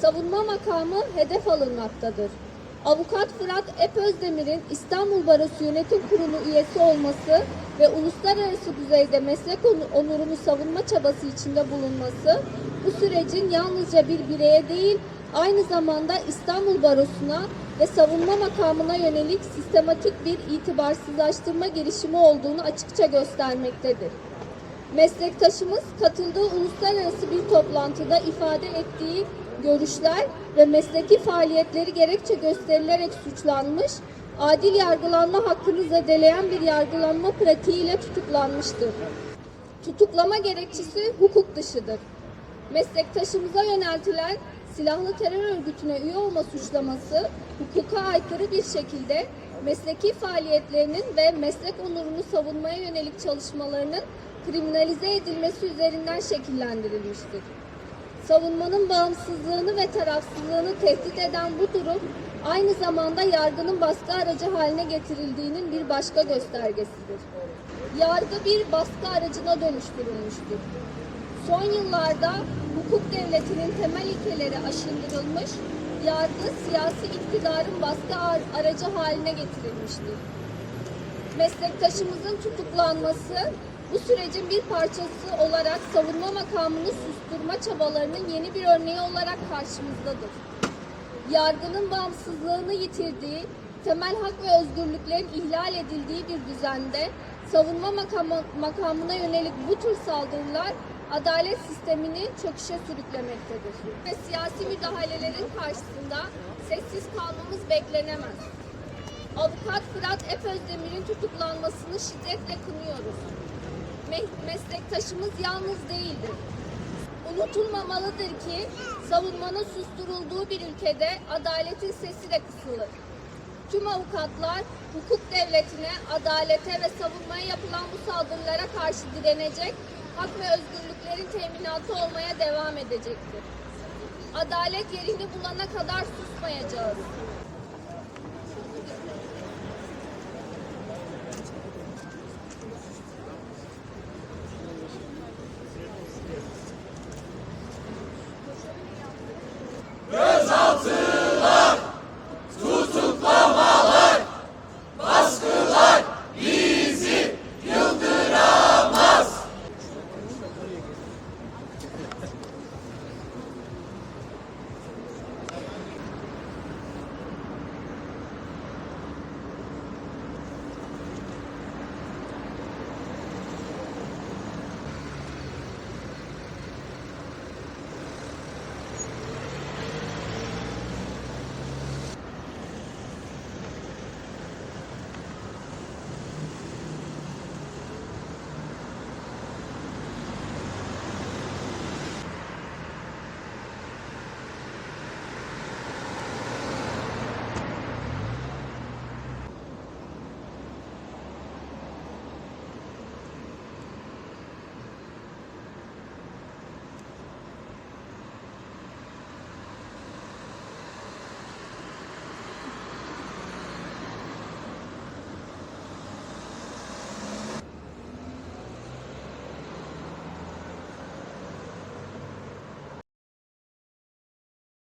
savunma makamı hedef alınmaktadır. Avukat Fırat Ep Özdemir'in İstanbul Barosu Yönetim Kurulu üyesi olması ve uluslararası düzeyde meslek onu- onurunu savunma çabası içinde bulunması bu sürecin yalnızca bir bireye değil aynı zamanda İstanbul Barosu'na ve savunma makamına yönelik sistematik bir itibarsızlaştırma girişimi olduğunu açıkça göstermektedir. Meslektaşımız katıldığı uluslararası bir toplantıda ifade ettiği görüşler ve mesleki faaliyetleri gerekçe gösterilerek suçlanmış, adil yargılanma hakkını zedeleyen bir yargılanma pratiğiyle tutuklanmıştır. Tutuklama gerekçesi hukuk dışıdır. Meslektaşımıza yöneltilen silahlı terör örgütüne üye olma suçlaması hukuka aykırı bir şekilde mesleki faaliyetlerinin ve meslek onurunu savunmaya yönelik çalışmalarının kriminalize edilmesi üzerinden şekillendirilmiştir. Savunmanın bağımsızlığını ve tarafsızlığını tehdit eden bu durum aynı zamanda yargının baskı aracı haline getirildiğinin bir başka göstergesidir. Yargı bir baskı aracına dönüştürülmüştür. Son yıllarda hukuk devletinin temel ilkeleri aşındırılmış, yargı siyasi iktidarın baskı ar- aracı haline getirilmiştir. Meslektaşımızın tutuklanması bu sürecin bir parçası olarak savunma makamını susturma çabalarının yeni bir örneği olarak karşımızdadır. Yargının bağımsızlığını yitirdiği, temel hak ve özgürlüklerin ihlal edildiği bir düzende savunma makamı, makamına yönelik bu tür saldırılar adalet sistemini çöküşe sürüklemektedir. Ve siyasi müdahalelerin karşısında sessiz kalmamız beklenemez. Avukat Fırat Ep Özdemir'in tutuklanmasını şiddetle kınıyoruz. Me- meslektaşımız yalnız değildir. Unutulmamalıdır ki savunmanın susturulduğu bir ülkede adaletin sesi de kısılır. Tüm avukatlar hukuk devletine, adalete ve savunmaya yapılan bu saldırılara karşı direnecek, hak ve özgürlüklerin teminatı olmaya devam edecektir. Adalet yerini bulana kadar susmayacağız. Gözaltı